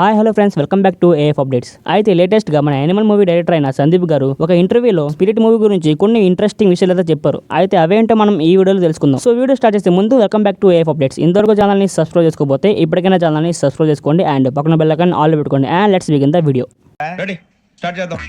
Hi hello friends welcome back to AF updates అయితే లేటెస్ట్గా మన యానిమల్ మూవీ డైరెక్టర్ అయిన సందీప్ గారు ఒక ఇంటర్వ్యూలో స్పిరిట్ మూవీ గురించి కొన్ని ఇంట్రెస్టింగ్ విషయాలు అయితే చెప్పారు. అయితే అవేంటో మనం ఈ వీడియోలో తెలుసుకుందాం. సో వీడియో స్టార్ట్ చేసే ముందు welcome back to AF updates ఇంతవరకు ఛానల్ని సబ్స్క్రైబ్ చేసుకోకపోతే ఇప్పటికైనా ఛానల్ని సబ్స్క్రైబ్ చేసుకోండి. అండ్ పక్కన బెల్ ఐకాన్ ఆల్ పెట్టుకోండి. And let's begin the video ready start చేద్దాం.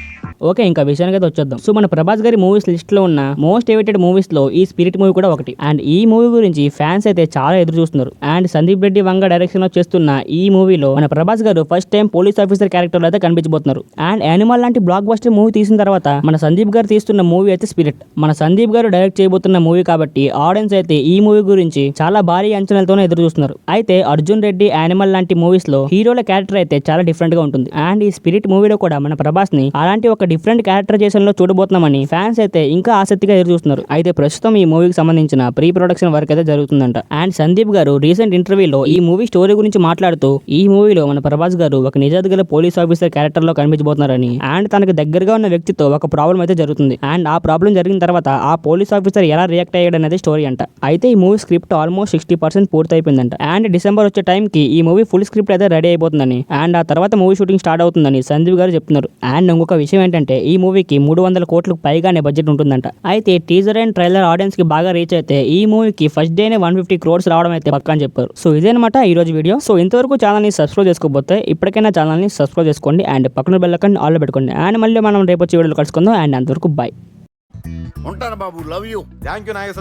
ఓకే ఇంకా విషయానికి అయితే వచ్చేద్దాం. సో మన ప్రభాస్ గారి మూవీస్ లిస్ట్లో ఉన్న మోస్ట్ ఎవిటెడ్ మూవీస్లో ఈ స్పిరిట్ మూవీ కూడా ఒకటి. అండ్ ఈ మూవీ గురించి ఫ్యాన్స్ అయితే చాలా ఎదురు చూస్తున్నారు. అండ్ సందీప్ రెడ్డి వంగ డైరెక్షన్లో చేస్తున్న ఈ మూవీలో మన Prabhas garu first time police officer character అయితే కనిపించబోతున్నారు. అండ్ యానిమల్ లాంటి బ్లాక్ బస్టర్ మూవీ తీసిన తర్వాత మన సందీప్ గారు తీస్తున్న మూవీ అయితే స్పిరిట్ మన సందీప్ గారు డైరెక్ట్ చేయబోతున్న మూవీ కాబట్టి ఆడియన్స్ అయితే ఈ మూవీ గురించి చాలా భారీ అంచనాలతోనే ఎదురు చూస్తున్నారు. అయితే అర్జున్ రెడ్డి యానిమల్ లాంటి మూవీస్లో హీరోల క్యారెక్టర్ అయితే చాలా డిఫరెంట్గా ఉంటుంది. అండ్ ఈ స్పిరిట్ మూవీలో కూడా మన ప్రభాస్ని అలాంటి ఒక డిఫరెంట్ క్యారెక్టరైజేషన్లో చూడబోతున్నామని ఫ్యాన్స్ అయితే ఇంకా ఆసక్తిగా ఎదురు చూస్తున్నారు అయితే ప్రస్తుతం ఈ మూవీకి సంబంధించిన ప్రీ ప్రొడక్షన్ వర్క్ అయితే జరుగుతుందంట. అండ్ సందీప్ గారు రీసెంట్ ఇంటర్వ్యూలో ఈ మూవీ స్టోరీ గురించి మాట్లాడుతూ ఈ మూవీలో మన ప్రభాస్ గారు ఒక నిజాయితీ గల పోలీస్ ఆఫీసర్ క్యారెక్టర్లో కనిపించబోతున్నారని అండ్ తనకు దగ్గరగా ఉన్న వ్యక్తితో ఒక ప్రాబ్లం అయితే జరుగుతుంది. అండ్ ఆ ప్రాబ్లం జరిగిన తర్వాత ఆ పోలీస్ ఆఫీసర్ ఎలా రియాక్ట్ అయ్యాడు అనేది స్టోరీ అంట. అయితే ఈ movie script almost sixty percent పూర్తయిపోయిందంట. And December వచ్చే టైంకి ఈ మూవీ ఫుల్ స్క్రిప్ట్ అయితే రెడీ అయిపోతుందని అండ్ ఆ తర్వాత మూవీ షూటింగ్ స్టార్ట్ అవుతుందని సందీప్ గారు చెప్తున్నారు. అండ్ ఇంకొక విషయం ఏంటంటే ఈ మూవీకి మూడు వందల కోట్లకు పైగానే బడ్జెట్ ఉంటుందంట. అయితే టీజర్ అండ్ ట్రైలర్ ఆడియన్స్కి బాగా రీచ్ అయితే ఈ మూవీకి ఫస్ట్ డేనే వన్ ఫిఫ్టీ క్రోడ్స్ రావడం అయితే పక్కా అని చెప్పారు. సో ఇదేనమాట ఈ రోజు వీడియో. సో ఇంతవరకు ఛానల్ని సబ్స్క్రైబ్ చేసుకోకపోతే ఇప్పటికైనా ఛానల్ని సబ్స్క్రైబ్ చేసుకోండి అండ్ పక్కన బెల్లకన్ ఆల్ పెట్టుకోండి. అండ్ మళ్ళీ మనం రేపు వచ్చే వీడియోలో కలుసుకుందాం. అండ్ అంతవరకు బాయ్. ఉంటాను బాబు. Love you thank you Nageswara